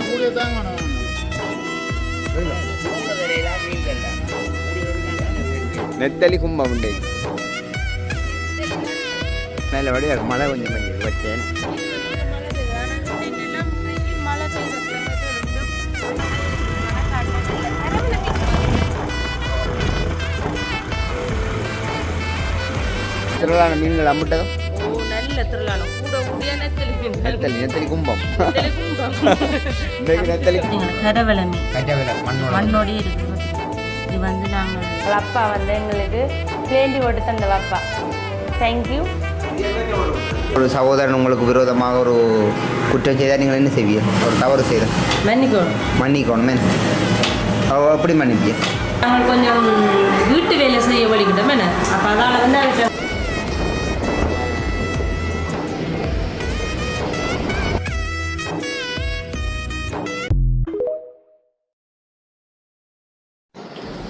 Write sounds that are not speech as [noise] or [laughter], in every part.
கூடிய தாங்க நெத்தலி கும்பம் உண்டு நல்லபடியாக மழை கொஞ்சம் பெய்யுது வச்சேன் திருவிழான மீன்கள் அம்பிட்டதும் நெத்தலி மீன் நெத்தலி கும்பம். நெத்தலி கும்பம். மீன் கஜவில மண்ணோட. மண்ணோடி இருக்கு இது வந்து நாங்கள் அப்பா வந்து எங்களுக்கு வேண்டி போட்டு தந்த அப்பா தேங்க்யூ ஒரு சகோதரன் உங்களுக்கு விரோதமாக ஒரு குற்றம் செய்தால் நீங்கள் என்ன செய்வீங்க? ஒரு தவறு செய்தால் மன்னிக்கணும் மன்னிக்கணுமே எப்படி மன்னிப்பீங்க? நாங்கள் கொஞ்சம் வீட்டு வேலை செய்ய வழிகிட்டோம் என்ன? அப்போ அதால் வந்து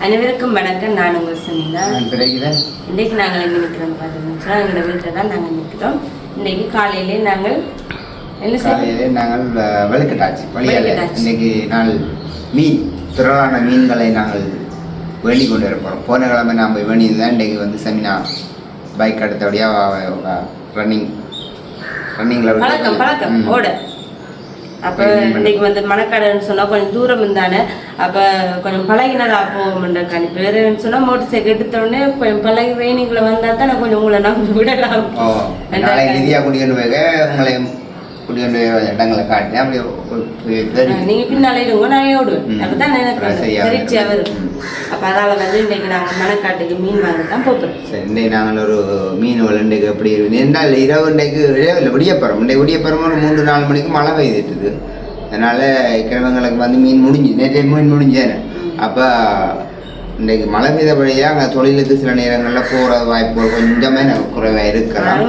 அனைவருக்கும் வணக்கம். நான் உங்கள் சொன்னீங்க இன்றைக்கு நாங்கள் எங்கே நிற்கிறோம் பார்த்தீங்கன்னா எங்களோட வீட்டில் தான் நாங்கள் நிற்கிறோம். இன்றைக்கு காலையிலே நாங்கள் என்ன காலையிலே நாங்கள் வெளுக்கட்டாச்சு வழியால். இன்னைக்கு நாள் மீன் திரளான மீன்களை நாங்கள் வேண்டி கொண்டு இருப்போம் போன கிழமை நாம் வேண்டியது தான். இன்றைக்கு வந்து செமினா பைக் அடுத்தபடியாக ரன்னிங் ரன்னிங்கில் பழக்கம் பழக்கம். ஓட. அப்போ இன்னைக்கு வந்து மணக்கடைன்னு சொன்னால் கொஞ்சம் தூரம் இருந்தானே அப்போ கொஞ்சம் பழகினதா போகும்ன்ற கணிப்பு வேறு சொன்னால் மோட்டர் சைக்கிள் எடுத்த உடனே கொஞ்சம் பழகி வெயினிங்கில் வந்தால் தான் நான் கொஞ்சம் உங்களை நம்பி விடலாம். ஓ நாளை நிதியா குடிக்கொண்டு போக உங்களை குடிக்கொண்டு போய் இடங்களை காட்டினேன். அப்படி ஒரு- ஒரு தேடி நீங்கள் பின்னாலே இருங்க நான் ஓடுவேன். அப்போ தான் எனக்கு திருச்சியாக வரும் ம். அப்போ அதால் வந்து இன்னைக்கு நாங்கள் மணக்காட்டுக்கு மீன் வாங்க தான் போகிறோம் சரி இன்றைக்கு நாங்கள் ஒரு மீன் விளண்டைக்கு எப்படி என்றால் இரவு இன்றைக்கு இரவில் விடியப்பறம் இன்றைக்கு விடியப்பறம் ஒரு மூன்று நாலு மணிக்கு மழை பெய்துட்டுது அதனால் கிழமைங்களுக்கு வந்து மீன் முடிஞ்சு நேற்றைய மீன் முடிஞ்சேன் அப்போ இன்றைக்கு மழை பெய்தபடியாக அங்கே தொழிலுக்கு சில நேரங்களில் போகிற வாய்ப்புகள் கொஞ்சமே குறைவாக இருக்கலாம்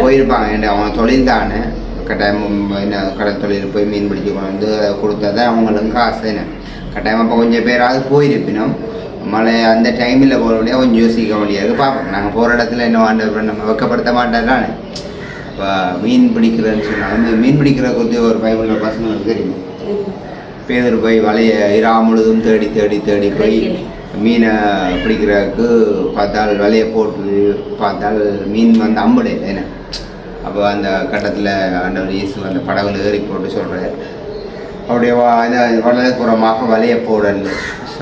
போயிருப்பாங்க. அவங்க தொழில் தானே. கட்டாயம் என்ன கடல் தொழில் போய் மீன் பிடிச்சு கொண்டு வந்து கொடுத்தா அவங்களுக்கும் காசு என்ன கட்டாயம் அப்போ கொஞ்சம் பேராவது போயிருப்பினோம் மழை அந்த டைமில் போக முடியாது கொஞ்சம் யோசிக்க முடியாது பார்ப்போம் நாங்கள் போகிற இடத்துல என்ன ஆண்டு நம்ம வெக்கப்படுத்த மாட்டேன் இப்போ மீன் பிடிக்கிறேன்னு சொன்னாலும் மீன் பிடிக்கிற குறித்து ஒரு பைபிளில் பசங்களுக்கு தெரியும். பேதர் போய் வலைய இரா முழுதும் தேடி தேடி தேடி போய் மீனை பிடிக்கிறதுக்கு பார்த்தால் வலையை போட்டு பார்த்தால் மீன் வந்து அம்படை என்ன? அப்போ அந்த கட்டத்தில் ஆண்டவர் இயேசு அந்த படகுல ஏறி போட்டு சொல்கிறார் அவருடைய வா- இந்த வலதுபுறமாக வலையை போடல்.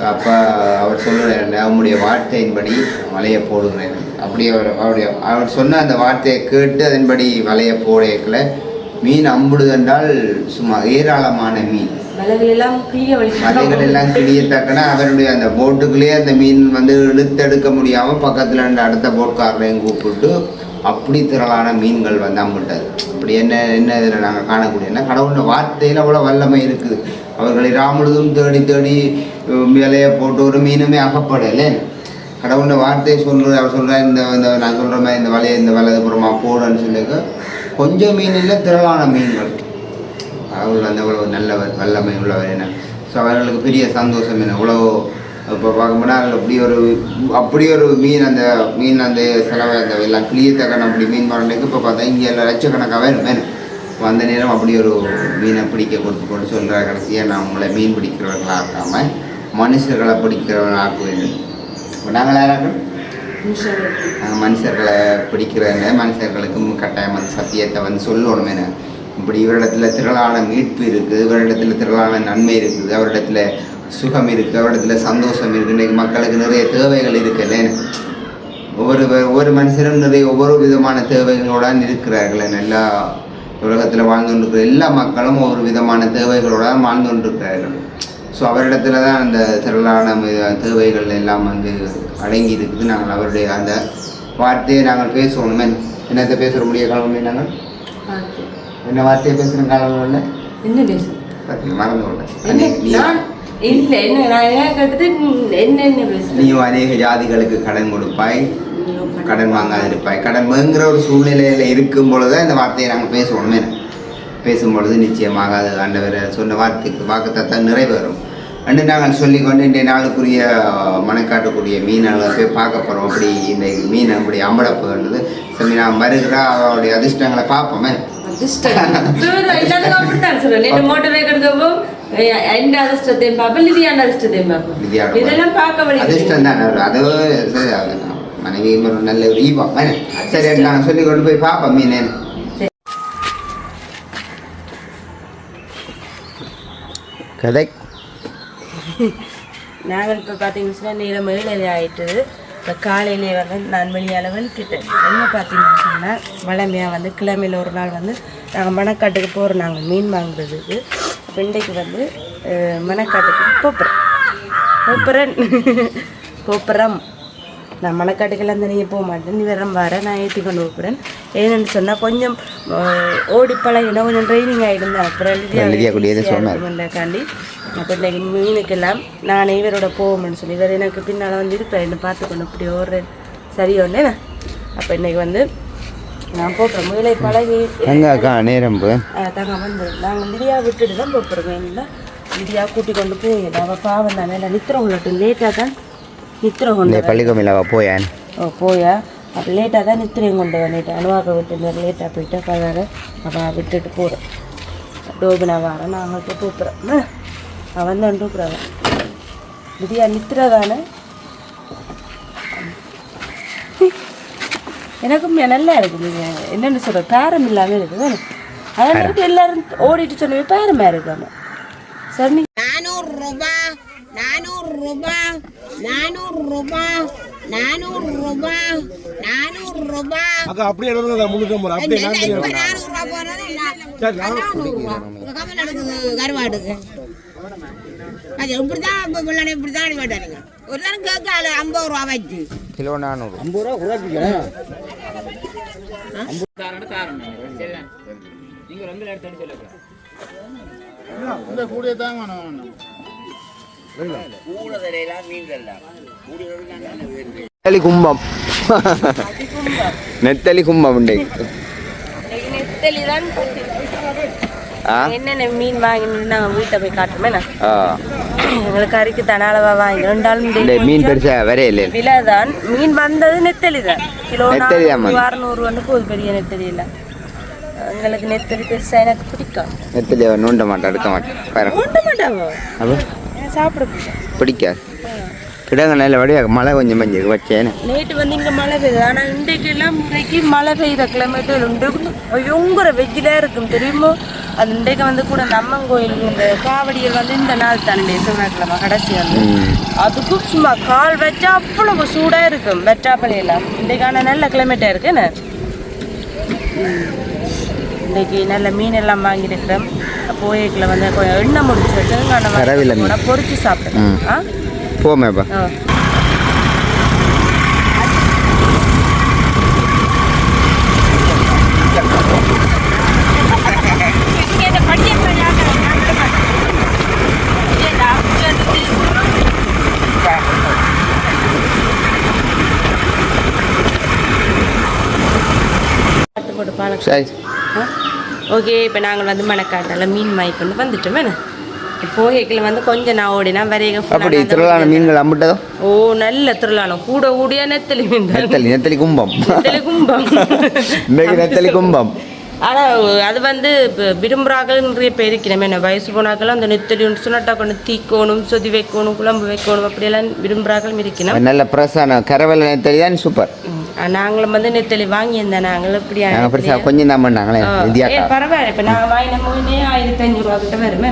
அப்போ அவர் சொல்லுறார் அவனுடைய வார்த்தையின்படி வலையை போடுகிறேன். அப்படி அவர் அவருடைய அவர் சொன்ன அந்த வார்த்தையை கேட்டு அதன்படி வலையை போடக்கல மீன் அம்புடு என்றால் சும்மா ஏராளமான மீன். விலகுல எல்லாம் கிளிய மலைகள் அதனுடைய அந்த போட்டுக்குள்ளேயே அந்த மீன் வந்து இழுத்தெடுக்க முடியாமல் பக்கத்தில் அடுத்த போட்காரரையும் கூப்பிட்டு அப்படி திரளான மீன்கள் வந்து அம்பிட்டது. அப்படி என்ன என்ன இதில் நாங்கள் காணக்கூடியன்னா கடவுளோட வார்த்தையில் அவ்வளோ வல்லமை இருக்குது அவர்களை ராமுழுதும் தேடி தேடி விலையை போட்டு ஒரு மீனுமே அகப்படலை. கடவுளோட வார்த்தையை சொல்கிற அவர் சொல்கிற இந்த இந்த நான் சொல்கிற மாதிரி இந்த வலையை இந்த வலதுபுறமாக போடுன்னு சொல்லிக்க கொஞ்சம் மீன் இல்லை திரளான மீன்கள். அவர்கள் அந்த அவ்வளோ நல்லவர் வல்லமை உள்ளவர் என்ன ஸோ அவர்களுக்கு பெரிய சந்தோஷம் என்ன இவ்வளோ இப்போ பார்க்கும்போது அப்படி ஒரு அப்படி ஒரு மீன் அந்த மீன் அந்த செலவை அந்த எல்லாம் கிளியத்தக்கன அப்படி மீன் வரணுக்கு இப்போ பார்த்தா இங்கே எல்லாம் லட்சக்கணக்காக வேணும் வேணும். அந்த நேரம் அப்படி ஒரு மீனை பிடிக்க கொடுத்து கொண்டு சொல்கிற கடைசியாக நான் உங்களை மீன் பிடிக்கிறவர்களாக ஆக்காமல் மனுஷர்களை பிடிக்கிறவர்கள் ஆக்குவேன் இப்போ நாங்கள் நாங்கள் மனுஷர்களை பிடிக்கிறவங்க மனுஷர்களுக்கும் கட்டாயம் அந்த சத்தியத்தை வந்து சொல்லணும் இப்படி இவரிடத்துல திரளான மீட்பு இருக்குது இவரிடத்துல திரளான நன்மை இருக்குது அவரிடத்துல சுகம் இருக்குது அவரிடத்துல சந்தோஷம் இருக்குது இன்றைக்கு மக்களுக்கு நிறைய தேவைகள் இருக்குல்ல ஒவ்வொரு ஒவ்வொரு மனுஷரும் நிறைய ஒவ்வொரு விதமான தேவைகளுடன் இருக்கிறார்கள் எல்லா உலகத்தில் வாழ்ந்து கொண்டிருக்கிற எல்லா மக்களும் ஒவ்வொரு விதமான தேவைகளுடன் வாழ்ந்து கொண்டிருக்கிறார்கள் ஸோ அவரிடத்துல தான் அந்த திரளான தேவைகள் எல்லாம் வந்து அடங்கி இருக்குது. நாங்கள் அவருடைய அந்த வார்த்தையை நாங்கள் பேசுவோமே. என்னத்தை பேசுகிற முடிய காலமே நாங்கள் என்ன வார்த்தையை பேசுகிற காலம் என்ன இல்லை மறந்து நான் இல்ல என்ன நான் என்ன கேட்டது என்ன என்ன பேசுறேன் நீயும் அநேக ஜாதிகளுக்கு கடன் கொடுப்பாய் கடன் வாங்காதிருப்பாய் கடன் வாங்குற ஒரு சூழ்நிலையில் இருக்கும் பொழுது இந்த வார்த்தையை நாங்கள் பேசுவோமே பேசும்பொழுது நிச்சயமாக அது ஆண்டவர் சொன்ன வார்த்தைக்கு வாக்குத்தான் நிறைவேறும் அன்று நாங்கள் சொல்லிக்கொண்டு இன்றைய நாளுக்குரிய மனக்காட்டுக்குரிய மீன்களை போய் பார்க்க போகிறோம் அப்படி இன்றைக்கு மீன் அப்படி அம்பட போகின்றது சரி நாம் வருகிற அவருடைய அதிர்ஷ்டங்களை பார்ப்போமே மோட்டர் பைக் எடுக்கப்போ எந்த அதிர்ஷ்டத்தையும் பார்ப்பேன் லிதியான அதிர்ஷ்டத்தையும் விதியாட இதெல்லாம் பார்க்க வழி அதிர்ஷ்டம் தானே அது மனைவி ஒரு நல்ல ஒரு ஈவம் சரி நான் சொல்லி கொண்டு போய் பார்ப்போம் மீன் கதை நாங்கள் இப்போ பார்த்தீங்கன்னு ஏழரை ஆயிட்டுது இப்போ காலையிலே வந்து நான் வெளியால் கிட்ட என்ன பார்த்தீங்கன்னு சொன்னால் வளமையாக வந்து கிழமையில் ஒரு நாள் வந்து நாங்கள் மணக்காட்டுக்கு போகிறோம் நாங்கள் மீன் வாங்குறதுக்கு. பிண்டைக்கு வந்து மணக்காட்டுக்கு போப்பரம் போப்புறேன் போப்பரம் நான் மணக்காட்டுக்கெல்லாம் தனியாக போக மாட்டேன் நீ வரம் வர நான் ஏற்றி கொண்டு போகிறேன் ஏன்னு சொன்னால் கொஞ்சம் ஓடி பழகினா கொஞ்சம் ட்ரைனிங் ஆகிடும் அப்புறம் எதுவும் சொன்னார். சொன்னாக்காண்டி அப்போ இன்னைக்கு மீனுக்கெல்லாம் நானே இவரோட போவோம்னு சொல்லி இவர் எனக்கு பின்னால் வந்து இருப்பார். என்ன பார்த்துக்கணும் இப்படி ஒரு சரி ஒன்றே அப்போ இன்னைக்கு வந்து நான் போக்குறேன் முயலை பழகி அக்கா நேரம் தாங்க வந்து நாங்கள் லிடியா விட்டுட்டு தான் போக்குறோம் வேணும்ல லிடியா கூட்டி கொண்டு போய் அவள் பாவம் தானே. இல்லை நித்திரம் உள்ளட்டும். லேட்டாக தான் கொண்டு இந்த பள்ளிக்கமில்லாவா போயான் ஓ போயா அப்போ லேட்டாக தான் நித்திரையும் கொண்டு வந்துட்டு அணுவாக்க விட்டு லேட்டாக போயிட்டு அப்போ வேறு அவள் விட்டுட்டு போகிறேன் டோபினா வரேன் நாங்கள் இப்போ கூப்பிட்றேன் அவன் தான் கூப்பிட்றாங்க விதியா நித்திரை தானே எனக்கும் நல்லா இருக்குது நீங்கள் என்னென்னு சொல்கிற பேரம் இல்லாமல் இருக்குது அதனால எல்லாரும் ஓடிட்டு சொன்னவே பேரமாக இருக்காங்க சரி நானூறு ரூபாய் நானூறு ரூபாய் நானூறு ரூபாய் நானூறு ரூபாய் நானூறு ரூபாய் அக்கா அப்படியே எடுங்க முன்னூத்தி ஐம்பது அப்படியே நானூறு ரூபாய் போனது சரி, நான் நானூறு கம்மி நடக்குது கருவாடுக்கு. அது இப்படிதான் இப்ப பிள்ளை இப்படிதான் வேட்டாருங்க ஒரு தரம் கேட்க ஐம்பது ரூபா வச்சு. கிலோ நானூறு. ஐம்பது ரூபா குறைச்சிக்க நெத்தலி கும்பம் நெத்தலி கும்பம். நெத்தலி தான் ஆ? என்னென்ன மீன் வாங்கினு நாங்கள் வீட்டை போய் காட்டுமே எங்களுக்கு கறிக்கு தனாலவா வாங்கி ரெண்டாலும் இந்த மீன் பெருசா வரே இல்லை விலை தான் மீன் வந்தது நெத்தலி தான். கிலோ அறுநூறு வந்து போகுது பெரிய நெத்தலி இல்லை. எங்களுக்கு நெத்தலி பெருசா எனக்கு பிடிக்கும். நெத்தலி நோண்ட மாட்டான் எடுக்க மாட்டான். அப்போ? எனக்கு சாப்பிட பிடிக்காது. கிடங்க நல்ல வடிவாக மழை கொஞ்சம் மஞ்சள் வச்சேன்னு நேற்று வந்து இங்கே மழை பெய்யுது ஆனால் இன்றைக்கு எல்லாம் இன்றைக்கு மழை பெய்யுற கிளைமேட்டு உண்டு பயங்கர வெயிலாக இருக்கும் தெரியுமோ? அது இன்றைக்கு வந்து கூட நம்மன் கோயில் இந்த காவடியில் வந்து இந்த நாள் தானே செவ்வாய்க்கிழமை கடைசி வந்து அதுக்கும் சும்மா கால் வச்சா அவ்வளவு சூடாக இருக்கும். வெற்றாப்பள்ளியெல்லாம் இன்றைக்கான நல்ல கிளைமேட்டாக இருக்கு என்ன? ம். இன்றைக்கு நல்ல மீன் எல்லாம் வாங்கியிருக்கிறோம். போய்க்கில் வந்து கொஞ்சம் எண்ணெய் முடிச்சு வச்சு கரவில மீன். நான் பொரிச்சு சாப்பிட்டேன். ஆ? போமேப்பா சரி. ஓகே இப்போ நாங்கள் வந்து மணக்காட்டால மீன் வாங்கிக்கொண்டு வந்துட்டோம். என்ன? போகைக்கில் வந்து கொஞ்சம் நான் ஓடினா வரைய அப்படி திருவிழான மீன்கள் அம்பிட்டதோ? ஓ நல்ல திருளானம் கூட கூடிய நெத்தலி மீன். நெத்தலி நெத்தலி கும்பம். நெத்தலி கும்பம். நெத்தலி கும்பம். ஆனால் அது வந்து இப்போ விரும்புகிறார்கள் நிறைய பேர் இருக்கிறோம் என்ன வயசு போனாக்கள் அந்த நெத்தலி சொன்னாட்டா கொண்டு தீக்கணும் சொதி வைக்கணும் குழம்பு வைக்கணும் அப்படியெல்லாம் விரும்புகிறார்கள் இருக்கணும் நல்ல பிரசான கரவலை நெத்தலி தான் சூப்பர் நாங்களும் வந்து நெத்தலி வாங்கியிருந்தேன் நாங்கள் இப்படியா நாங்கள் பெருசாக கொஞ்சம் தான் பண்ணாங்களே ஏ இந்தியாக்கா? பரவாயில்ல. இப்போ நான் வாங்கின மூணே ஆயிரத்தி ரூபா கிட்ட வருமே.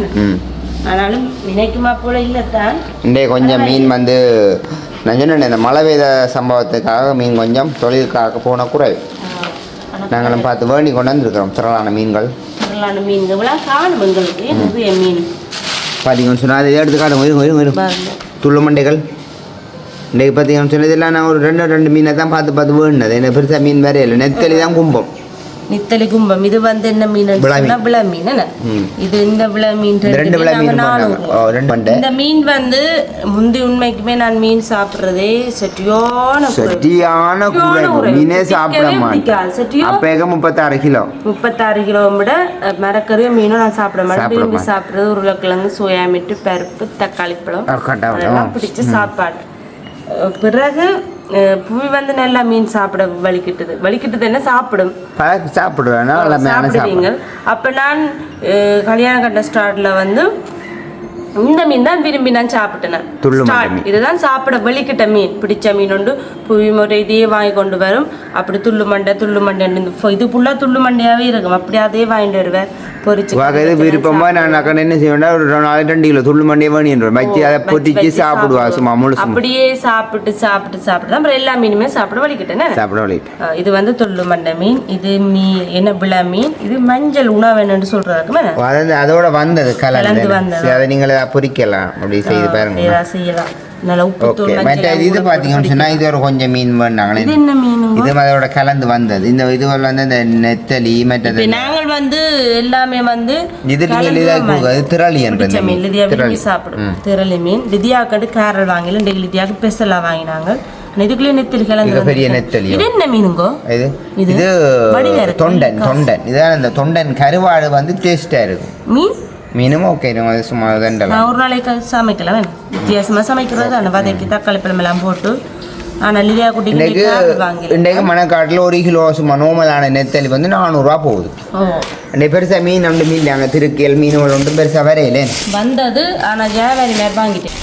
ஆனாலும் நினைக்குமா போல இல்லைத்தான். இன்றைய கொஞ்சம் மீன் வந்து நான் சொன்னேன் இந்த மழை பெய்த சம்பவத்துக்காக மீன் கொஞ்சம் தொழிலுக்காக போன குறைவு நாங்களும் பார்த்து வேண்டி கொண்டு வந்திருக்கிறோம் திரளான மீன்கள். கடலான மீன்கள். இவ்வளோ காணும் எங்களுக்கு. நிறைய மீன்? பார்த்தீங்கன்னு சொன்னால் அதை எடுத்து காட்டும் வரும் வரும் வரும். துள்ளு மண்டைகள். இன்றைக்கு பார்த்தீங்கன்னு சொன்னதெல்லாம் நான் ஒரு ரெண்டு ரெண்டு மீனை தான் பார்த்து பார்த்து வேணுனது. என்ன பெருசாக மீன் வேற இல்லை. நெத்தலி தான் கும்பம். நித்தலி கும்பம் இது வந்து என்ன மீன் விளா மீன். விள என்ன. இது இந்த விள மீன் ரெண்டு விலை மீன் இந்த மீன் வந்து முந்தி உண்மைக்குமே நான் மீன் சாப்பிட்றதே சட்டியான. சட்டியான. மீனே சாப்பிட மாட்டேன். பிடிக்காது. சட்டியோ? அப்போ முப்பத்தாறு கிலோ. முப்பத்தாறு கிலோ விட அஹ், மரக்கறியும் மீனும் நான் சாப்பிட மாட்டேன். விரும்பி. சாப்பிட்றது உருளைக்கிழங்கு சோயா மீட்டு பருப்பு தக்காளி பழம். பிடிச்ச சாப்பாடு. பிறகு புவி வந்து நல்லா மீன் சாப்பிட வலிக்கிட்டது. வலிக்கிட்டது என்ன? சாப்பிடும். சாப்பிடுவேன். சாப்பிடுவீங்க. அப்ப நான் அஹ், கல்யாண கட்ட ஸ்டார்ட்ல வந்து இந்த மீன் தான் விரும்பி நான் சாப்பிட்டேன். இதுதான் சாப்பிட வெளிக்கிட்ட மீன். பிடிச்ச மீன் உண்டு. புவி முறை இதையே வாங்கி கொண்டு வரும். அப்படி துள்ளு மண்டை துள்ளு மண்டை இது ஃபுல்லா துள்ளு மண்டையாவே இருக்கும். அப்படி அதே வாங்கிட்டு வருவேன். இது விருப்பமா நான் அக்கா என்ன செய்வேன்டா ஒரு நாலு ரெண்டு கிலோ துள்ளு மண்டியை வேணின்றோம் வச்சு அதை வச்சு சாப்பிடுவா சும்மா முழுசு அப்படியே சாப்பிட்டு சாப்பிட்டு சாப்பிட்டு தான் அப்புறம் எல்லா மீனுமே சாப்பிட வலிக்கிட்டேன் சாப்பிட ஆ, இது வந்து துள்ளு மண்டை மீன். இது மீ என்ன விளா மீன்? இது மஞ்சள் உணவுன்னு சொல்றதுக்குமே அதாவது அதோட வந்தது கலந்து. வந்தது. அதை நீங்களே பொரிக்கலாம் அப்படி செய்து பாருங்க. செய்யலாம். நல்லா ஓகே மற்ற இது பார்த்தீங்கன்னு இது ஒரு கொஞ்சம் மீன் வேண்டாங்களே. இது அதோட கலந்து வந்தது. இந்த இது வந்து இந்த நெத்தலி மற்றது நாங்கள் வந்து எல்லாமே வந்து இது திரளி திரளி. சாப்பிடும். திரளி மீன். லிதியாக்கண்டு கேரல் வாங்கல. இன்றைக்கு லிதியாக்கு பெசலா வாங்கினாங்க. இதுக்குள்ளே நெத்திலி கலந்து பெரிய. நெத்தலி. இது என்ன மீனுங்கோ? இது. தொண்டன் தொண்டன். இதான் இந்த தொண்டன் கருவாடு வந்து டேஸ்டா இருக்கும். மீன்? மீனும் ஓகே அது சும்மா தண்டலாம் நான் ஒரு நாளைக்கு சமைக்கலாம் வேணும் வித்தியாசமா சமைக்கிறது தானே வதக்கி தக்காளி பழமெல்லாம் போட்டு ஆனா லிதியா குட்டி இன்றைக்கு மணக்காட்டில் ஒரு கிலோ சும்மா நோமலான நெத்தலி வந்து நானூறுரூவா போகுது இன்றைக்கு பெருசாக மீன் ரெண்டு மீன் அங்கே திருக்கியல் மீன்கள் ஒன்றும் பெருசாக வரையிலே வந்தது ஆனா ஜாவாரி மாதிரி வாங்கிட்டேன்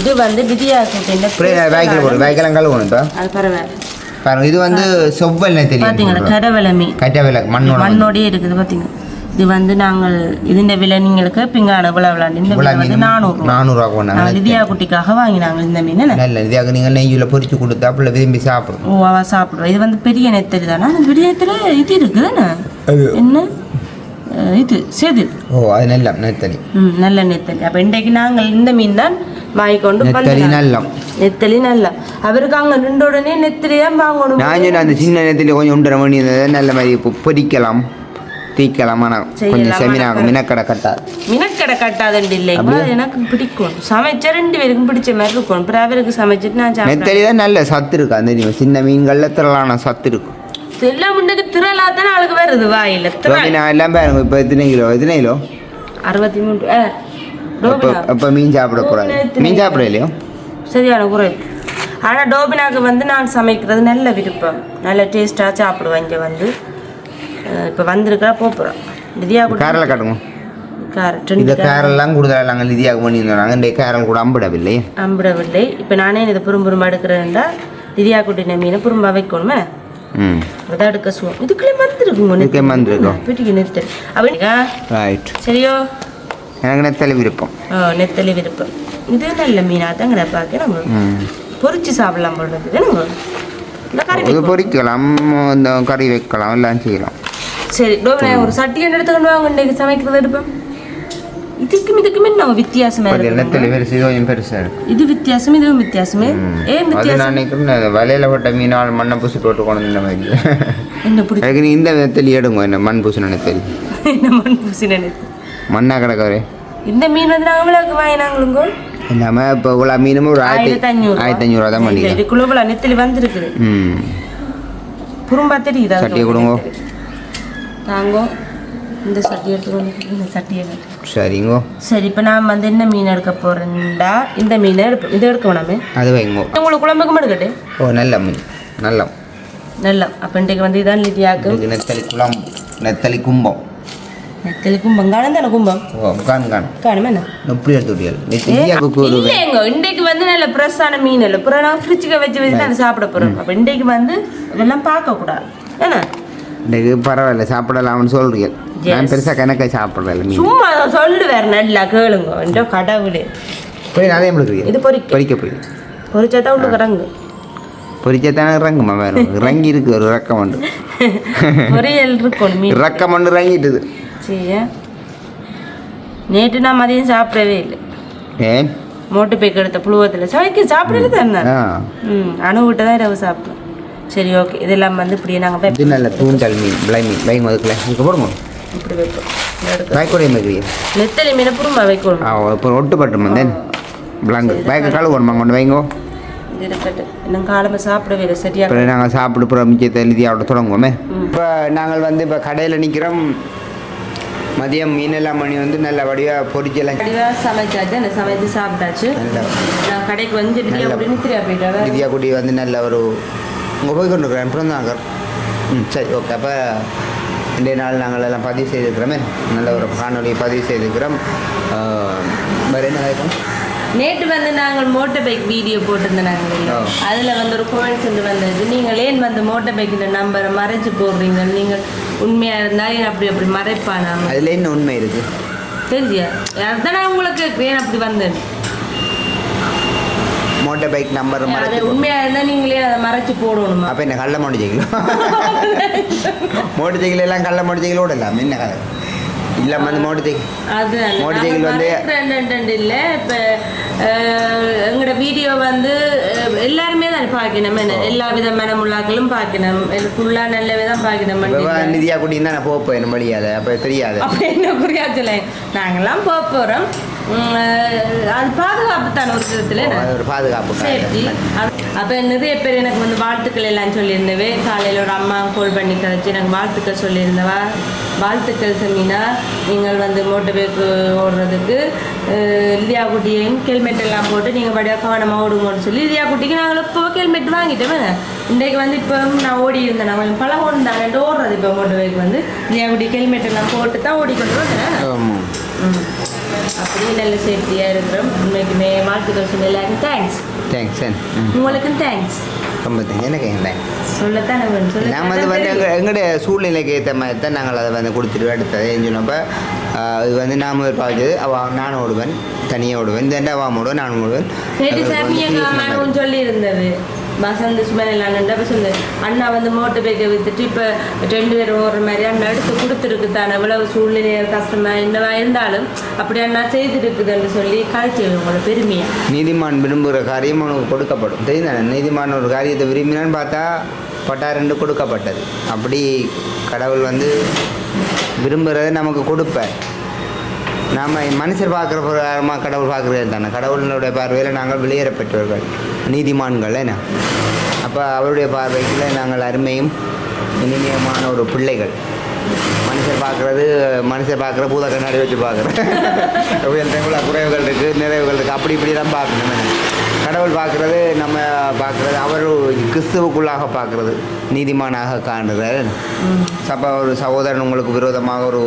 இது வந்து விதியா குட்டி இந்த அப்படியே வேக்கில் போடு வேக்கெல்லாம் கழுவணும் இப்போ அது பரவாயில்ல பாருங்க இது வந்து செவ்வல் நெத்தலி பாத்தீங்களா கடவலை மீன் விளக்கு மண்ணோட மண்ணோடயே இருக்குது பாத்தீங்க இது வந்து நாங்கள் இதுண்ட விலை நீங்களுக்கு பிங்கான விழா விளாண்டு. இந்த விலை வந்து நானூறு நானூறுரூவா கொண்டாங்க லிதியா குட்டிக்காக வாங்கினாங்க இந்த மீன் என்ன? நல்ல இதாக நீங்கள் நெய்யில் பொரிச்சு கொடுத்தா பிள்ளை விரும்பி சாப்பிடும். ஓ அவ சாப்பிடுவா இது வந்து பெரிய நெத்தரி தானே? அந்த பெரிய நெத்தரி இது இருக்குதானே என்ன? இது செதில். ஓ அது நல்ல நெத்தலி. ம் நல்ல நெத்தலி. அப்போ இன்றைக்கு நாங்கள் இந்த மீன் தான் வாங்கிக்கொண்டு நெத்தலி. நல்லம். நெத்தலி நல்லா அவருக்கு அங்கே நின்ற உடனே நெத்தலி தான் வாங்கணும். நான் சொன்ன அந்த சின்ன நெத்தலி கொஞ்சம் உண்டரை மணி நல்ல மாதிரி பொரிக்கலாம். தீக்கலாம் ஆனால் கொஞ்சம் செமினாகும் மினக்கடை கட்டாது மினக்கடை கட்டாதண்டு இல்லைங்களா? எனக்கு பிடிக்கும். சமைச்சா ரெண்டு பேருக்கும் பிடிச்ச மாதிரி இருக்கும். அவருக்கு சமைச்சிட்டு நான் நெத்தலி தான் நல்ல சத்து இருக்கு. அந்த சின்ன மீன்களில் திரளான சத்து இருக்கும் எல்லாம் முன்னுக்கு திரளா தானே ஆளுக்கு வருது வாயில? டோபினா எல்லாம் பாருங்க. இப்போ எத்தனை கிலோ? எத்தனை கிலோ? அறுபத்தி மூணு ஆ, இப்போ மீன் சாப்பிடக்கூடாது மீன் சாப்பிட இல்லையோ? சரியான குறைப்பு ஆனால் டோபினாக்கு வந்து நான் சமைக்கிறது நல்ல விருப்பம். நல்ல டேஸ்ட்டாக சாப்பிடுவேன் இங்கே வந்து. இப்போ வந்திருக்கிறா போகிறோம் திதியா கூட கேரளை காட்டுங்க. கேரட் இந்த கேரல்லாம் கூடுதலாக நாங்கள் நிதியாக பண்ணியிருந்தோம் இந்த கேரல் கூட அம்பிடவில்லை. அம்பிடவில்லை. இப்போ நானே இது புறும்புறும்பா எடுக்கிறேன்டா திதியா குட்டின மீனை புறும்பா வைக்கணுமே? ம். அதை எடுக்க சுவோம் இதுக்குள்ளே வந்துருக்குங்க இதுக்கே வந்திருக்கோம் வீட்டுக்கு நிறுத்தல் அப்படிங்க ரைட் சரியோ? எனக்கு நெத்தலி விருப்பம். ஓ நெத்தலி விருப்பம். இது நல்ல மீனாக தாங்க பார்க்க நம்ம? ம். பொரிச்சு சாப்பிடலாம் இருக்குது. நம்ம இது பொரிக்கலாம் இந்த கறி வைக்கலாம் எல்லாம் செய்யலாம். சரி டோபினா ஒரு சட்டி என்ன எடுத்துக்கொண்டு வாங்க இன்றைக்கு சமைக்கிறது எடுப்போம். இதுக்கும் இதுக்கும் என்ன வித்தியாசமா நெத்தலி இது வித்தியாசம் இதுவும் வித்தியாசமே? ஏன் வித்தியாசம்? நான் நினைக்கிறேன் வலையில போட்ட மீனால் மண்ணை பூசி போட்டு கொண்டு வந்த மாதிரி. என்ன பிடிக்கும் இந்த நெத்தலி எடுங்க என்ன மண் பூசின நெத்தலி என்ன மண் பூசி நினைத்து மண்ணா கிடக்கவரே இந்த மீன் வந்து நாங்கள் விளக்கு வாங்கினாங்களுங்கோ. இல்லாம இப்போ இவ்வளோ மீனும் ஒரு ஆயிரத்தி அஞ்சூறு ஆயிரத்தி அஞ்சூறுவா தான் பண்ணிக்கலாம் இதுக்குள்ள இவ்வளோ நெத்திலி வந்திருக்குது. ம். குறும்பா தெரியுதா? சட்டியை கொடுங்க. தாங்கோ இந்த சட்டி எடுத்துக்கொண்டு இந்த சட்டியை. சரிங்கோ. சரி இப்போ நான் வந்து என்ன மீன் எடுக்க போறேன்டா? இந்த மீனை எடுப்போம் இதை எடுக்க வேணாமே. அது வைங்கோ. உங்களுக்கு குழம்புக்கும் எடுக்கட்டு. ஓ நல்ல மீன். நல்ல நல்லா அப்போ இன்றைக்கு வந்து இதான் இதுக்கு நெத்தலி குளம் நெத்தலி கும்பம். நெத்தலி கும்பம் காணும் தானே கும்பம்? ஓ கான் கான் காணுமே என்ன? எப்படி எடுத்து விட்டியல் நெத்தியாவுக்கு ஒரு இல்லைங்க இன்றைக்கு வந்து நல்ல ஃப்ரெஷ்ஷான மீன் இல்லை. அப்புறம் நான் ஃப்ரிட்ஜுக்கு வச்சு வச்சு தான் சாப்பிட போகிறோம் அப்போ இன்றைக்கு வந்து இதெல்லாம் பார்க்கக்கூடாது. என்ன? இன்னைக்கு பரவாயில்ல சாப்பிடலாம்னு சொல்றீங்க. நான் பெருசாக கணக்கை சாப்பிட்றதில்ல மீன். சும்மா சொல்லு வேற நல்லா கேளுங்க இந்த கடவுளே. போய் அதே முடிக்கிறீங்க இது பொரிக்க பொரிக்க போய். பொரிச்சா தான் உள்ளுக்கு இறங்கு. பொரிச்சத்தானே இறங்குமா வேற. [laughs] இறங்கி இருக்கு ஒரு ரக்கம் உண்டு. [laughs] பொரியல் இருக்கணும் மீன். ரக்கம் ஒன்று இறங்கிட்டுது சரியா நேற்று நான் மதியம் சாப்பிடவே இல்லை. ஏன்? மோட்டு பேக்கு எடுத்த புழுவத்தில். சாப்பிடல தானே அணு விட்டு தான் இரவு சாப்பிட்டோம். சரி ஓகே இதெல்லாம் வந்து இப்படியே நாங்கள் இது நல்ல தூண்டல் மீன் பிளை மீன் பை முதல்ல இங்கே போடுங்க இப்படி வைப்போம் இதை பாய்க்கூட வைக்கிறீங்க நெத்தலி மீனை புரும்பா வைக்கணும் ஆ இப்போ ஒட்டுப்பட்டு வந்தேன் பிளாங்கு பைக்கை கழுவணுமா கொண்டு வைங்கோ இது நாங்கள் சாப்பிட்டு அப்புறம் மிச்சத்தை எழுதி அவட தொடங்குவோமே. இப்போ நாங்கள் வந்து இப்போ கடையில் நிற்கிறோம் மதியம் மீனெல்லாம் மணி வந்து நல்ல வடிவாக பொரிச்செல்லாம் வடிவாக சமைச்சாச்சு அந்த சமைச்சு சாப்பிட்டாச்சு. கடைக்கு போயிட்டா வித்யா குடி வந்து நல்ல ஒரு உங்கள் போய் கொண்டு இருக்கிறேன் பிறந்தாங்க ம் சரி ஓகே. அப்போ இன்றைய நாள் நாங்கள் எல்லாம் பதிவு செய்திருக்கிறோமே நல்ல ஒரு காணொலியை பதிவு செய்திருக்கிறோம் வேறு என்ன கேட்கும் நேற்று வந்து நாங்கள் மோட்டர் பைக் வீடியோ போட்டிருந்தோம் நாங்கள். அதில் வந்து ஒரு கோயின்ஸ் வந்தது. நீங்கள் ஏன் வந்து மோட்டர் பைக்கின் நம்பரை மறைச்சு போடுறீங்க? நீங்கள் உண்மையாக இருந்தால் ஏன் அப்படி அப்படி மறைப்பானாம அதில் என்ன உண்மை இருக்குது தெரியா அதுதான் நான் உங்களுக்கு ஏன் அப்படி வந்தேன்? மோட்டர் பைக் நம்பர் மறைச்சு உண்மையாக இருந்தால் நீங்களே அதை மறைச்சு போடணுமா? அப்போ என்ன கள்ள மோட்டர் சைக்கிள் மோட்டர் சைக்கிள் எல்லாம் கள்ள மோட்டர் சைக்கிள் ஓடலாம். என்ன கதை? இல்லை வந்து மோட்டர் சைக்கிள் அது மோட்டர் சைக்கிள் வந்து- இல்ல. இப்ப எங்களோட வீடியோ வந்து எல்லாருமே தான் பார்க்கணும் என்ன எல்லா விதமான முள்ளாக்களும் பார்க்கணும் ஃபுல்லா நல்லவே தான் பார்க்கணும் நிதியா குட்டின்னு தான் நான் போயிடும் வழியாது அப்போ தெரியாது. அப்ப என்ன புரியா சொல்ல நாங்கெல்லாம் போக போறோம். அது பாதுகாப்பு தானே ஒரு விதத்துல? ஒரு பாதுகாப்பு சேஃப்டி அப்போ நிறைய பேர் எனக்கு வந்து வாழ்த்துக்கள் எல்லாம் சொல்லியிருந்தவே. காலையில் ஒரு அம்மா கால் பண்ணி கழிச்சு எனக்கு வாழ்த்துக்கள் சொல்லியிருந்தவா? வாழ்த்துக்கள் செமினா. நீங்கள் வந்து மோட்டர் பைக் ஓடுறதுக்கு அஹ், லிதியா குட்டியையும் ஹெல்மெட் எல்லாம் போட்டு நீங்கள் படியாக கவனமாக ஓடுங்கன்னு சொல்லி லிதியா குட்டிக்கு நாங்கள் இப்போ ஹெல்மெட் வாங்கிட்டோமே இன்றைக்கு வந்து இப்போ நான் ஓடி இருந்தேன். நான் கொஞ்சம் பழகம் தானே ஓடுறது இப்போ மோட்டர் பைக் வந்து. லிதியா குட்டி ஹெல்மெட் எல்லாம் போட்டு தான் ஓடிக்கொண்டு வந்தேன். அப்படியே நல்ல சேஃப்டியாக இருக்கிறோம். உண்மைக்குமே வாழ்த்துக்கள் சொல்லி எல்லாருக்கும் தேங்க்ஸ் தேங்க்ஸ் உங்களுக்கும் தேங்க்ஸ் ரொம்ப எனக்கு தேங்க்ஸ் சொல்லத்தான் நான் வந்து வந்து எங்க- எங்களுடைய சூழ்நிலைக்கு ஏற்ற மாதிரி தான் நாங்கள் அதை வந்து கொடுத்துட்டு எடுத்தது சொன்னப்போ இது வந்து முதல் பாய்ச்சது அவள் நானும் ஓடுவேன் தனியாக ஓடுவேன் இந்த அவன் ஓடுவேன் நானும் ஓடுவேன். சொல்லி இருந்தது வசந்த் சுமன் எல்லாம் அப்போ சொல்லு அண்ணா வந்து மோட்டர் பைக்கை வித்துட்டு இப்போ ரெண்டு பேர் ஓடுற மாதிரி அண்ணா எடுத்து கொடுத்துருக்கு தானே எவ்வளவு சூழ்நிலை கஷ்டமா என்னவா இருந்தாலும் அப்படி அண்ணா செய்திருக்குதுன்னு சொல்லி கழிச்சு உங்களோட பெருமையா? நீதிமான் விரும்புகிற காரியம் அவனுக்கு கொடுக்கப்படும். தெரியுதானே நீதிமான் ஒரு காரியத்தை விரும்பினான்னு பார்த்தா பட்டா ரெண்டு கொடுக்கப்பட்டது. அப்படி கடவுள் வந்து விரும்புகிறத நமக்கு கொடுப்பார். நாம் மனுஷர் பார்க்குற பிரகாரமாக கடவுள் பார்க்குறது தானே? கடவுளுடைய பார்வையில் நாங்கள் வெளியேற பெற்றவர்கள் நீதிமான்கள் என்ன? அப்போ அவருடைய பார்வைக்குள்ள நாங்கள் அருமையும் இனிமயமான ஒரு பிள்ளைகள். மனுஷர் பார்க்குறது மனுஷர் பார்க்குற பூத கண்ணாடி வச்சு பார்க்குறேன். [laughs] குறைவுகள் இருக்குது நிறைவுகள் இருக்குது அப்படி இப்படி தான் பார்க்கணும். என்ன. கடவுள் பார்க்குறது நம்ம பார்க்குறது அவர் கிறிஸ்துவுக்குள்ளாக பார்க்குறது நீதிமானாக காணுறாரு அப்போ ஒரு சகோதரன் உங்களுக்கு விரோதமாக ஒரு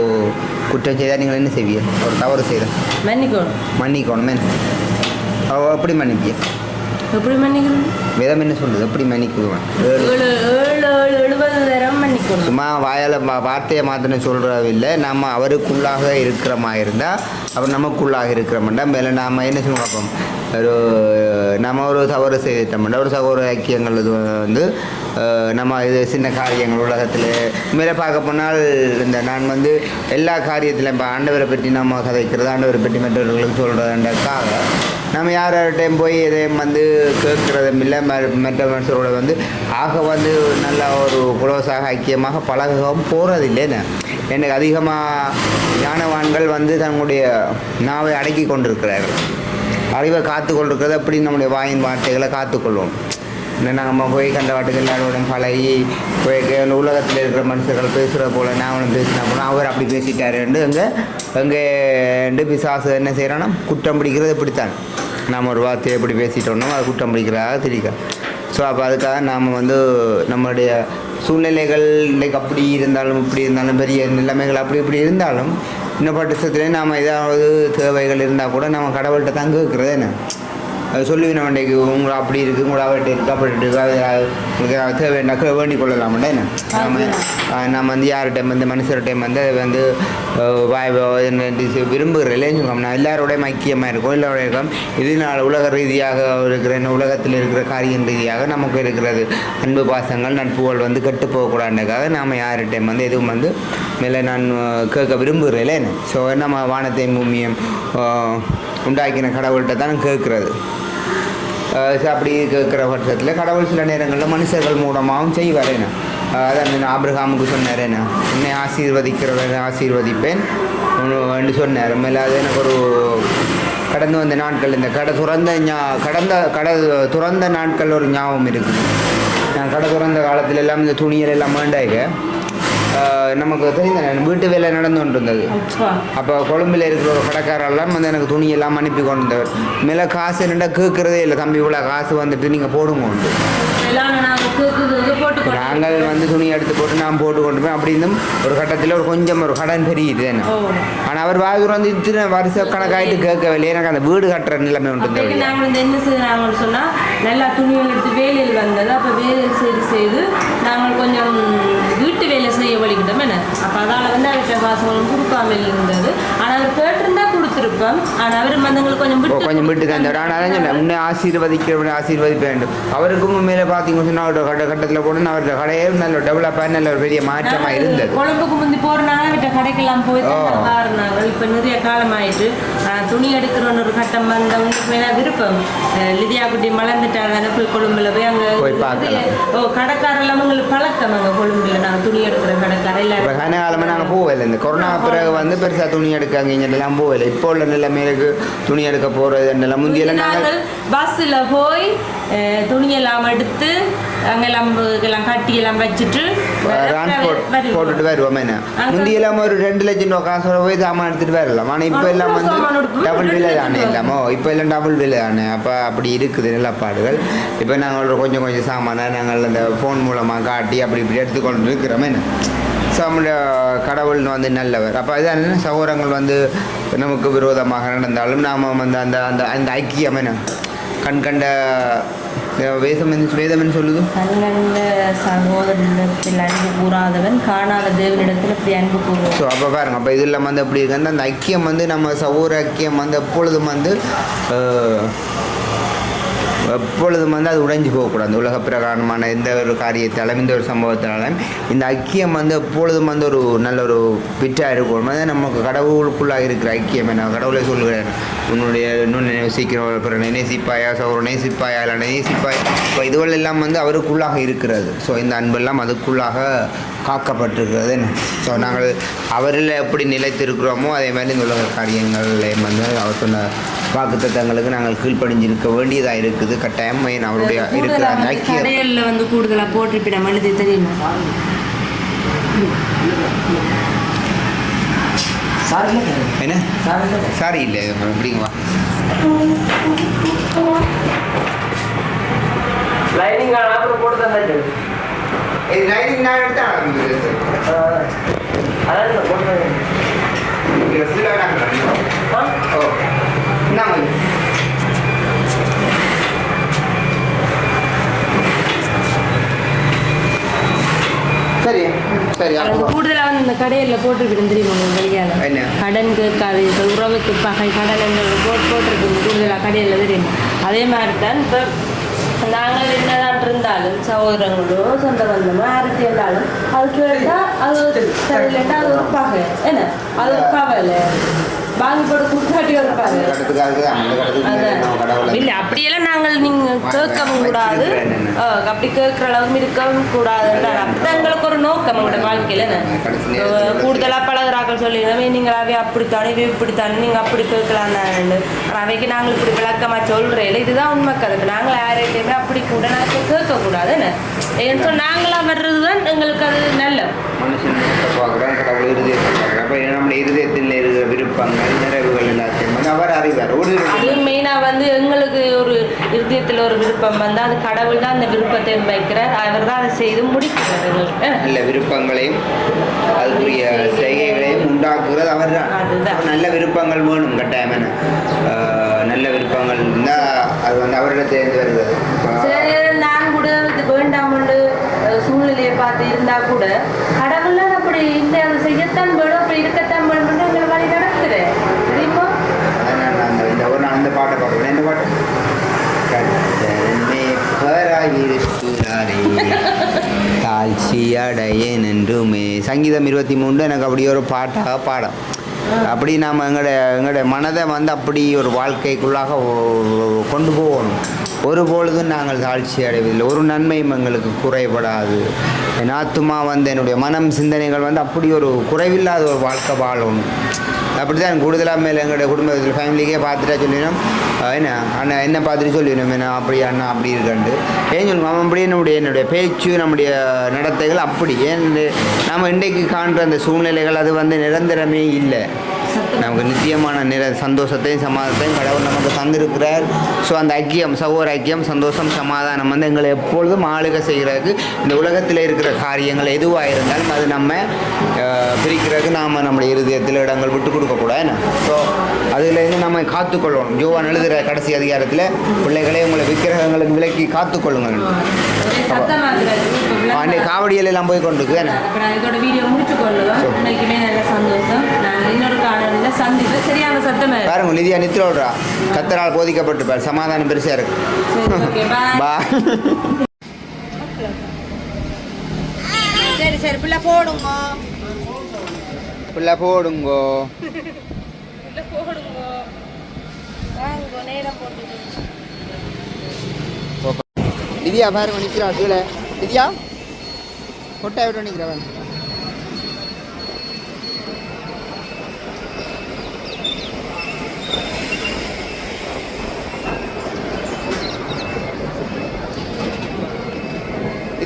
குற்றம் செய்தால் நீங்கள் என்ன செய்வீங்க? ஒரு தவறு செய்தால் மன்னிக்கணும் மன்னிக்கணுமே அவ எப்படி மன்னிப்பிய எப்படி மன்னிக்கணும்? வேதம் என்ன சொல்லுது? எப்படி மன்னிக்குவேன் சும்மா வாயால் வார்த்தையை மாத்திரம் சொல்கிறது இல்லை நம்ம அவருக்குள்ளாக இருக்கிறமா இருந்தால் அவர் நமக்குள்ளாக இருக்கிறோம்டா மேலே நாம் என்ன சொல்லுவோம் ஒரு நம்ம ஒரு தவறு செய்தோம்னா ஒரு சகோதர ஐக்கியங்கள் இது வந்து நம்ம இது சின்ன காரியங்கள் உலகத்தில் மேலே பார்க்க போனால் இந்த நான் வந்து எல்லா காரியத்திலும் இப்போ ஆண்டவரை பற்றி நம்ம கதைக்கிறது ஆண்டவரை பற்றி மற்றவர்களுக்கு சொல்கிறதுன்றக்காக நம்ம யார்கிட்டையும் போய் எதையும் வந்து கேட்குறதும் இல்லை மற்ற மனுஷரோட வந்து ஆக வந்து நல்ல ஒரு குலோசாக ஐக்கியமாக பழகவும் போகிறதில்லைன்னு எனக்கு அதிகமாக ஞானவான்கள் வந்து தன்னுடைய நாவை அடக்கி கொண்டிருக்கிறார்கள் அறிவை காத்து கொண்டிருக்கிறது அப்படி நம்முடைய வாயின் வார்த்தைகளை காத்துக்கொள்வோம். என்ன நம்ம போய் கண்ட வாட்டுக்கு எல்லாரோடையும் பழகி போய் உலகத்தில் இருக்கிற மனுஷர்கள் பேசுகிற போல நான் பேசினா போல அவர் அப்படி பேசிட்டாருண்டு அங்கே அங்கே பிசாசு என்ன செய்கிறான்னா குற்றம் பிடிக்கிறது இப்படித்தான். நாம் ஒரு வார்த்தையை எப்படி பேசிட்டோம்னோ அது குற்றம் பிடிக்கிறதாக தெரியுங்க ஸோ அப்போ அதுக்காக நாம் வந்து நம்மளுடைய சூழ்நிலைகள் இன்றைக்கு அப்படி இருந்தாலும் இப்படி இருந்தாலும் பெரிய நிலைமைகள் அப்படி இப்படி இருந்தாலும் இன்னும் பட்சத்துலேயே நாம் ஏதாவது தேவைகள் இருந்தால் கூட நம்ம கடவுள்கிட்ட தான் கேட்குறது என்ன? சொல்லுவேன் வேண்டைக்கு உங்களை அப்படி இருக்குது உங்களை அவர்கிட்ட இருக்குது அப்படி இருக்குது உங்களுக்கு வேண்டிக் கொள்ளலாம்டா என்ன? நம்ம நம்ம வந்து யார்கிட்ட வந்து மனுஷர்கிட்ட வந்து அதை வந்து அஹ், வாய் வ- என்ன இது விரும்புகிற இல்லைன்னு சொல்லுவோம் நான் எல்லாரோடையும் ஐக்கியமாக இருக்கும். எல்லாரோட இருக்கோம் இதனால் உலக ரீதியாக இருக்கிற உலகத்தில் இருக்கிற காரியம் ரீதியாக நமக்கு இருக்கிறது. அன்பு பாசங்கள் நட்புகள் வந்து கெட்டு போகக்கூடாதுக்காக நாம் யார்கிட்டையும் வந்து எதுவும் வந்து மேலே நான் கேட்க விரும்புகிறேன். இல்லைன்னு? ஸோ நம்ம வானத்தையும் பூமியும் உண்டாக்கின கடவுள்கிட்ட தான் கேட்குறது. அப்படி இருக்கிற பட்சத்தில் கடவுள் சில நேரங்களில் மனுஷர்கள் மூலமாகவும் செய்வார் என்ன? அதான் நான் ஆபிரகாமுக்கு சொன்னார் என்ன? என்னை ஆசீர்வதிக்கிறவன் ஆசீர்வதிப்பேன் ஒன்று என்று சொன்னார். மேலே அது எனக்கு ஒரு கடந்து வந்த நாட்கள் இந்த கடை துறந்த ஞா கடந்த கடை துறந்த நாட்கள் ஒரு ஞாபகம் இருக்குது. நான் கடை துறந்த காலத்துல எல்லாம் இந்த துணியில் எல்லாம் வேண்டாயிக்க நமக்கு தெரிந்த வீட்டு வேலை நடந்து கொண்டு இருந்தது அப்பா கொழும்பில் இருக்கிற ஒரு கடைக்காரெல்லாம் வந்து எனக்கு துணியெல்லாம் அனுப்பி கொண்டு வந்தவர் மேலே காசு என்னடா கேட்குறதே இல்லை. தம்பி இவ்வளோ காசு வந்துட்டு நீங்கள் போடுங்க உண்டு. எல்லாம் நாங்கள் வந்து துணி எடுத்து போட்டு நான் போட்டு கொண்டு போய் அப்படி இருந்தும் ஒரு கட்டத்தில் ஒரு கொஞ்சம் ஒரு கடன் பெரியுது என்ன ஆனால் அவர் வாயூர் வந்து இத்தனை வருஷ கணக்காயிட்டு கேட்கவில்லை. எனக்கு அந்த வீடு கட்டுற நிலைமை உண்டு என்ன செய்யறாங்கன்னு நல்லா துணிகள் எடுத்து வேலையில் வந்தது. அப்போ வேலையில் செய்து செய்து நாங்கள் கொஞ்சம் வீட்டு வேலை செய்ய வழிகிட்டோம் என்ன? அப்போ அதால் வந்து அவர்கிட்ட காசுகளும் கொடுக்காம இருந்தது ஆனால் அவர் கேட்டிருந்தா கொடுத்துருப்போம். ஆனால் அவர் வந்து எங்களுக்கு கொஞ்சம் விட்டு கொஞ்சம் விட்டு தந்தார் ஆனால் அதான் சொன்னேன் உன்னை ஆசீர்வதிக்கிறவனை ஆசீர்வதிக்க வேண்டும் அவருக்கும் உண்மையில பார்த்தீங்கன்னு சொன்னால் அவரோட கட்ட கட்டத்தில் போட்டு அவரோட கடையே நல்ல டெவலப்பாக நல்ல ஒரு பெரிய மாற்றமாக இருந்தது. கொழம்புக்கு முந்தி போறனால அவர்கிட்ட கடைக்கெல்லாம் போய் ஓ. மாறினாங்க இப்போ நிறைய காலம் ஆயிட்டு ஆஹ் துணி எடுக்கிறோன்னு ஒரு கட்டம் வந்த வேணா விருப்பம். லிதியா குட்டி மலர்ந்துட்டாங்க கொழும்புல போய் அங்கே. ஓ கடைக்காரெல்லாம் உங்களுக்கு பழக்கம் அங்கே கொழும்புல நாங்கள் துணி எடுக்கிற கடைக்கார இப்போ எல்லாரும் கனகாலமாக நாங்கள் போகல. இந்த கொரோனா பிறகு வந்து பெருசாக துணி எடுக்க இங்கெல்லாம் போகல. இப்போ உள்ள நிலைமையிலுக்கு துணி எடுக்க போகிறது முந்தியெல்லாம் நாங்கள் பஸ்ஸில் போய் துணியெல்லாம் எடுத்து அங்கெல்லாம் எல்லாம் கட்டி எல்லாம் வச்சுட்டு. போட்டுட்டு வருவோம் என்ன? முந்தியெல்லாம் ஒரு ரெண்டு லட்சம் ரூபா காசோட போய் சாமான் எடுத்துட்டு வரலாம். ஆனால் இப்போ எல்லாம் வந்து டபுள் விலை தானே. இல்லாமோ இப்போ எல்லாம் டபுள் விலை தானே. அப்போ அப்படி இருக்குது நிலப்பாடுகள். இப்போ நாங்கள் ஒரு கொஞ்சம் கொஞ்சம் சாமானை நாங்கள் அந்த ஃபோன் மூலமாக காட்டி அப்படி இப்படி எடுத்துக்கொண்டு இருக்கிறோமே என்ன? ஸோ நம்முடைய கடவுள் வந்து நல்லவர். அப்போ என்ன? சகோதரங்கள் வந்து நமக்கு விரோதமாக நடந்தாலும் நாம் வந்து அந்த அந்த அந்த ஐக்கியம் என்ன? கண் கண்ட வேதம் வேதம் என்ன சொல்லுது? கண்கண்ட சகோதரனிடத்தில் அன்பு கூறாதவன் காணாத தேவனிடத்தில் இப்படி அன்பு கூறுவான். ஸோ அப்போ பாருங்க அப்போ இது இல்லாமல் வந்து எப்படி இருக்குன்னா அந்த ஐக்கியம் வந்து நம்ம சகோதர ஐக்கியம் வந்து எப்பொழுதும் வந்து எப்பொழுதும் வந்து அது உடைஞ்சு போகக்கூடாது. அந்த உலக பிரகாரமான எந்த ஒரு காரியத்தாலும் இந்த ஒரு சம்பவத்தினாலும் இந்த ஐக்கியம் வந்து எப்பொழுதும் வந்து ஒரு நல்ல ஒரு பிட்டாக இருக்கும். அது நமக்கு கடவுளுக்குள்ளாக இருக்கிற ஐக்கியம் என்ன? கடவுளை சொல்கிறேன் உன்னுடைய இன்னும் நேசிக்கிறோம் பிறகு நேசிப்பாயா? சகோதர நேசிப்பாயா? இல்லை நேசிப்பாய்? இப்போ இதுவெல்லாம் எல்லாம் வந்து அவருக்குள்ளாக இருக்கிறது. ஸோ இந்த அன்பெல்லாம் அதுக்குள்ளாக காக்கப்பட்டிருக்கிறது ஸோ நாங்கள் அவரில் எப்படி நிலைத்திருக்கிறோமோ அதே மாதிரி இந்த உலக காரியங்கள் வந்து அவர் சொன்ன வாக்குத்தத்தங்களுக்கு நாங்கள் கீழ்ப்படிஞ்சிருக்க வேண்டியதாக இருக்குது. கட்டாயம் ஏன் அவருடைய இருக்கிற அந்த கடையில் வந்து கூடுதலாக போட்டிருப்பிடம் எழுதி தெரியுமா என்ன? சாரி இல்லை எப்படிங்க லைனிங் அப்புறம் போட்டு தந்தாச்சு இது லைனிங் நான் எடுத்தா அதான் போட்டு? ஓ. சரி. சரி கூடுதலாக வந்து இந்த கடையில் போட்டிருப்பிடம் தெரியுமா உங்களுக்கு? கடன் கேட்காதீர்கள் உறவுக்கு பகை கடன் என்று போட்டு போட்டிருக்கு கூடுதலாக கடையில் தெரியும்? அதே மாதிரி தான் இப்போ நாங்கள் என்னதான் இருந்தாலும் சகோதரங்களோ சொந்த பந்தமோ யாருக்கு இருந்தாலும் அது கேட்டால் அது ஒரு சரியில்லைன்னா அது ஒரு பகை. என்ன? அது ஒரு கவலை வாங்கி போட்டு நம்ம கடவுளை இல்ல அப்படியெல்லாம் நாங்கள் நீங்க கேட்கவும் கூடாது. அப்படி கேட்கிற அளவுக்கு இருக்கவும் கூடாது. அப்படிதான் எங்களுக்கு ஒரு நோக்கம் உங்களோட வாழ்க்கையில கூடுதலா பழகுறாக்கள் சொல்லிடுறவே நீங்கள் அவை அப்படித்தானே இவை இப்படித்தானே நீங்க அப்படி கேட்கலாம் அவைக்கு நாங்கள் இப்படி விளக்கமா சொல்றேன். இதுதான் உண்மை கதை. நாங்கள் யாரையுமே அப்படி கூட நாங்கள் கேட்க கூடாது ஏன்னு நாங்களா வர்றது தான் எங்களுக்கு அது நல்ல. மனுஷன் பார்க்குறோம் கடவுள் இருதயத்தை பார்க்குறோம் அப்போ நம்முடைய இருதயத்தில் இருக்கிற விருப்பங்கள் நிறைவுகள் எல்லாத்தையும் வந்து அவர் அறிவார். ஒரு அது மெயினா வந்து எங்களுக்கு ஒரு இருதயத்துல ஒரு விருப்பம் வந்து அது கடவுள் தான் அந்த விருப்பத்தை வைக்கிறார். அவர் தான் அதை செய்து முடிக்கிறார் எங்களுக்கு. [laughs] நல்ல விருப்பங்களையும் அதுக்குரிய செய்கைகளையும் உண்டாக்குறது அவர் தான். நல்ல விருப்பங்கள் வேணும் கட்டாயம் என்ன நல்ல விருப்பங்கள் இருந்தால் அது வந்து அவரிடத்திலிருந்து சரி நான் கூட இது வேண்டாம்னு அஹ், சூழ்நிலையை பார்த்து இருந்தா கூட கடவுள்லாம் அப்படி இந்த செய்யத்தான் வேணும் அப்படி இருக்கத்தான் வேணும்னு எங்களை வழி நடத்துறேன் தெரியுமா அதான் நான் அந்த இந்த ஒரு நாள் இந்த பாட்டை பாடுறேன் என்ன பாட்டு கத்தரமே இருக்கிறாரே தாழ்ச்சி அடையேன் என்றுமே சங்கீதம் இருபத்தி மூணு எனக்கு அப்படி ஒரு பாட்டாக பாடம். அப்படி நாம் எங்களோட எங்களோட மனதை வந்து அப்படி ஒரு வாழ்க்கைக்குள்ளாக கொண்டு போகணும். ஒரு பொழுதும் நாங்கள் தாழ்ச்சி அடைவதில்லை. ஒரு நன்மையும் எங்களுக்கு குறைபடாது. என் ஆத்துமா வந்து என்னுடைய மனம் சிந்தனைகள் வந்து அப்படி ஒரு குறைவில்லாத ஒரு வாழ்க்கை வாழணும். அப்படி தான் கூடுதலாக மேலே எங்களுடைய குடும்பத்தில் ஃபேமிலிக்கே பார்த்துட்டா சொல்லினோம் என்ன? அண்ணா என்ன பார்த்துட்டு சொல்லிடணும் என்ன அப்படி அண்ணா அப்படி இருக்கான்ட்டு. ஏன் சொல்லுவோம் அவன் அப்படியே என்னுடைய என்னுடைய பேச்சு நம்முடைய நடத்தைகள் அப்படி. ஏன் நம்ம இன்றைக்கு காண்ற அந்த சூழ்நிலைகள் அது வந்து நிரந்தரமே இல்லை. நமக்கு நித்தியமான நிற சந்தோஷத்தையும் சமாதானத்தையும் கடவுள் நமக்கு தந்திருக்கிறார். ஸோ அந்த ஐக்கியம் சகோதர ஐக்கியம் சந்தோஷம் சமாதானம் வந்து எங்களை எப்பொழுதும் ஆளுகை செய்கிறதுக்கு இந்த உலகத்தில் இருக்கிற காரியங்கள் எதுவாக இருந்தாலும் அது நம்ம பிரிக்கிறதுக்கு நாம் நம்முடைய இருதயத்தில் இடங்கள் விட்டு கொடுக்கக்கூடாது ஸோ அதுலேருந்து நம்ம காத்துக்கொள்ளணும். ஜோவான் எழுதுகிற கடைசி அதிகாரத்தில் பிள்ளைகளே உங்களை விக்கிரகங்களுக்கு விலக்கி காத்துக்கொள்ளுங்கள். அன்றைய காவடியில் எல்லாம் போய் கொண்டு இருக்கு சந்திப்பேன் சரியான சத்தமா. பாருங்க நிதியா நித்திரோடுறா. கத்தரால் போதிக்கப்பட்டிருப்பார் சமாதானம் பெருசாக இருக்கு. சரி பாய் சரி சரி பிள்ளை போடுங்க. பிள்ளை போடுங்கோ. நிதியா பாருங்க நிற்கிறா கீழே. நிதியா? கொட்டாய் விட்டு நிற்கிறவன்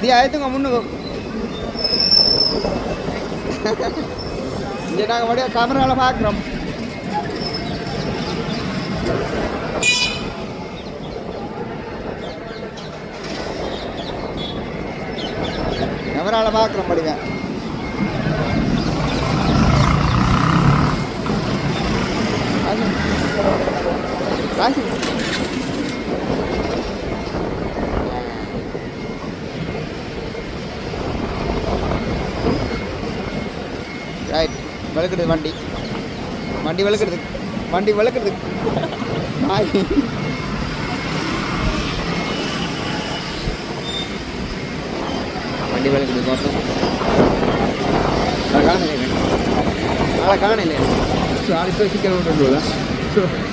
நிதியா ஆயத்துங்க முன்னுக்கு இங்கே நாங்கள் மறுபடியும் கேமராவில் பார்க்குறோம் கேமராவில் பார்க்குறோம் படிங்க காசு ரைட் வெளுக்குது வண்டி. வண்டி வெளுக்கிறது வண்டி வெளுக்கிறது. நாய். வண்டி வெளுக்குது தோட்டம் நாளை காணல நாளை காணல ஆறு பேர் சிக்கல் விட்டு